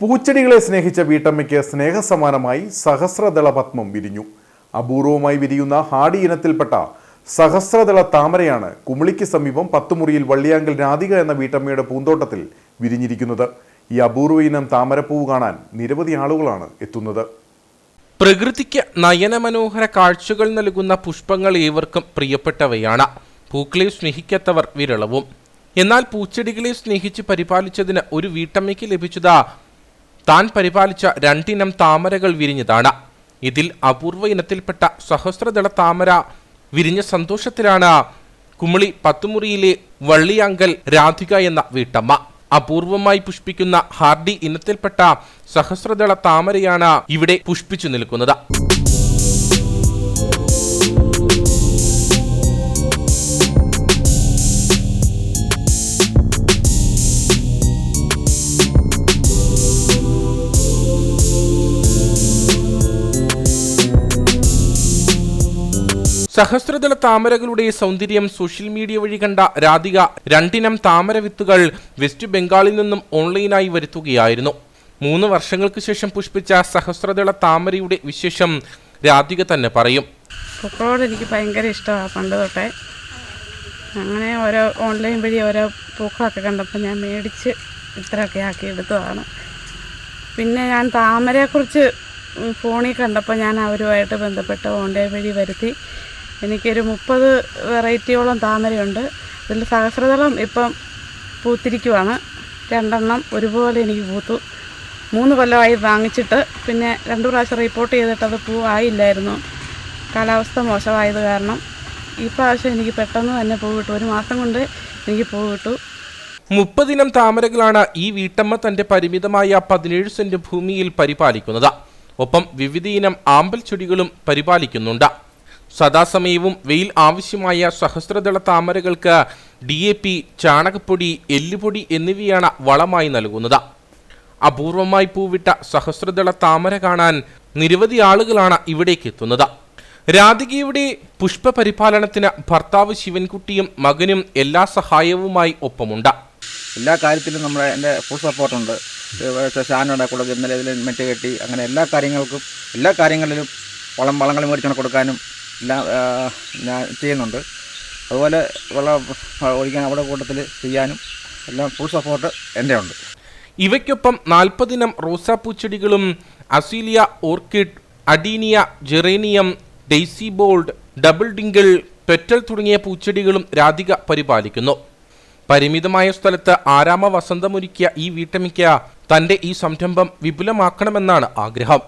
പൂച്ചെടികളെ സ്നേഹിച്ച വീട്ടമ്മയ്ക്ക് സ്നേഹസമാനമായി സഹസ്രദള പത്മം വിരിഞ്ഞു. അപൂർവമായി വിരിയുന്ന ഹാഡി ഇനത്തിൽപ്പെട്ട സഹസ്രദള താമരയാണ് കുമിളിക്ക് സമീപം പത്തുമുറിയിൽ വള്ളിയാങ്കൽ രാധിക എന്ന വീട്ടമ്മയുടെ പൂന്തോട്ടത്തിൽ വിരിഞ്ഞിരിക്കുന്നത്. ഈ അപൂർവ ഇനം താമരപ്പൂവ് കാണാൻ നിരവധി ആളുകളാണ് എത്തുന്നത്. പ്രകൃതിക്ക് നയനമനോഹര കാഴ്ചകൾ നൽകുന്ന പുഷ്പങ്ങൾ ഏവർക്കും പ്രിയപ്പെട്ടവയാണ്. പൂക്കളെ സ്നേഹിക്കാത്തവർ വിരളവും. എന്നാൽ പൂച്ചെടികളെ സ്നേഹിച്ച് പരിപാലിച്ചതിന് ഒരു വീട്ടമ്മയ്ക്ക് ലഭിച്ചത് താൻ പരിപാലിച്ച രണ്ടിനം താമരകൾ വിരിഞ്ഞതാണ്. ഇതിൽ അപൂർവ ഇനത്തിൽപ്പെട്ട സഹസ്രദള താമര വിരിഞ്ഞ സന്തോഷത്തിലാണ് കുമളി പത്തുമുറിയിലെ വള്ളിയാങ്കൽ രാധിക എന്ന വീട്ടമ്മ. അപൂർവമായി പുഷ്പിക്കുന്ന ഹാർഡി ഇനത്തിൽപ്പെട്ട സഹസ്രദള താമരയാണ് ഇവിടെ പുഷ്പിച്ചു നിൽക്കുന്നത്. സഹസ്രദള താമരകളുടെ സൗന്ദര്യം സോഷ്യൽ മീഡിയ വഴി കണ്ട രാധിക രണ്ടിനം താമര വിത്തുകൾ വെസ്റ്റ് ബംഗാളിൽ നിന്നും ഓൺലൈനായി വരുത്തുകയായിരുന്നു. മൂന്ന് വർഷങ്ങൾക്ക് ശേഷം പുഷ്പിച്ച സഹസ്രദള താമരയുടെ വിശേഷം രാധിക തന്നെ പറയും. പൂക്കളോട് എനിക്ക് ഭയങ്കര ഇഷ്ടമാണ് പണ്ട് തൊട്ടേ. അങ്ങനെ ഓരോ ഓൺലൈൻ വഴി ഓരോ പൂക്കളൊക്കെ കണ്ടപ്പോൾ ഞാൻ മേടിച്ച് ഇത്രയൊക്കെ ആക്കി എടുത്തതാണ്. പിന്നെ ഞാൻ താമരയെക്കുറിച്ച് ഫോണിൽ കണ്ടപ്പോൾ ഞാൻ അവരുമായിട്ട് ബന്ധപ്പെട്ട് ഓൺലൈൻ വഴി വരുത്തി. എനിക്കൊരു മുപ്പത് വെറൈറ്റിയോളം താമരയുണ്ട്. ഇതിൽ സഹസ്രതളം ഇപ്പം പൂത്തിരിക്കുവാണ്. രണ്ടെണ്ണം ഒരുപോലെ എനിക്ക് പൂത്തു. മൂന്ന് കൊല്ലമായി വാങ്ങിച്ചിട്ട് പിന്നെ രണ്ട് പ്രാവശ്യം റിപ്പോർട്ട് ചെയ്തിട്ട് അത് പൂ ആയില്ലായിരുന്നു കാലാവസ്ഥ മോശമായത് കാരണം ഈ പ്രാവശ്യം എനിക്ക് പെട്ടെന്ന് തന്നെ പൂ കിട്ടും ഒരു മാസം കൊണ്ട് എനിക്ക് പൂ കിട്ടും മുപ്പതിനം താമരകളാണ് ഈ വീട്ടമ്മ തന്റെ പരിമിതമായ പതിനേഴ് സെന്റ് ഭൂമിയിൽ പരിപാലിക്കുന്നത്. ഒപ്പം വിവിധയിനം ആമ്പൽ ചെടികളും പരിപാലിക്കുന്നുണ്ട്. സദാസമയവും വെയിൽ ആവശ്യമായ സഹസ്രദള താമരകൾക്ക് ഡി എ പി ചാണകപ്പൊടി എല്ലുപൊടി എന്നിവയാണ് വളമായി നൽകുന്നത്. അപൂർവമായി പൂവിട്ട സഹസ്രദള താമര കാണാൻ നിരവധി ആളുകളാണ് ഇവിടേക്ക് എത്തുന്നത്. രാധികയുടെ പുഷ്പ പരിപാലനത്തിന് ഭർത്താവ് ശിവൻകുട്ടിയും മകനും എല്ലാ സഹായവുമായി ഒപ്പമുണ്ട്. എല്ലാ കാര്യത്തിലും നമ്മുടെ എന്റെ ഫുൾ സപ്പോർട്ടുണ്ട് ഷാനോടെ കൊടുക്കുക ഇന്നലെ ഇതിൽ മെറ്റ് കെട്ടി അങ്ങനെ എല്ലാ കാര്യങ്ങൾക്കും എല്ലാ കാര്യങ്ങളിലും വളം വളങ്ങൾ മേടിച്ചുകൊണ്ട് കൊടുക്കാനും എല്ലാം ഞാൻ ചെയ്യുന്നുണ്ട്. അതുപോലെ വെള്ളം ഒഴിക്കാൻ അവിടെ കൂട്ടത്തിൽ ചെയ്യാനും എല്ലാം ഫുൾ സപ്പോർട്ട് എന്റെ ഉണ്ട് ഇവയ്ക്കൊപ്പം നാൽപ്പതിനം റോസാപ്പൂച്ചെടികളും azalea orchid adenium geranium daisy bold double ഡിങ്കിൾ petal തുടങ്ങിയ പൂച്ചെടികളും രാധിക പരിപാലിക്കുന്നു. പരിമിതമായ സ്ഥലത്ത് ആരാമ വസന്തമൊരുക്കിയ ഈ വീട്ടമ്മയ്ക്ക് തന്റെ ഈ സംരംഭം വിപുലമാക്കണമെന്നാണ് ആഗ്രഹം.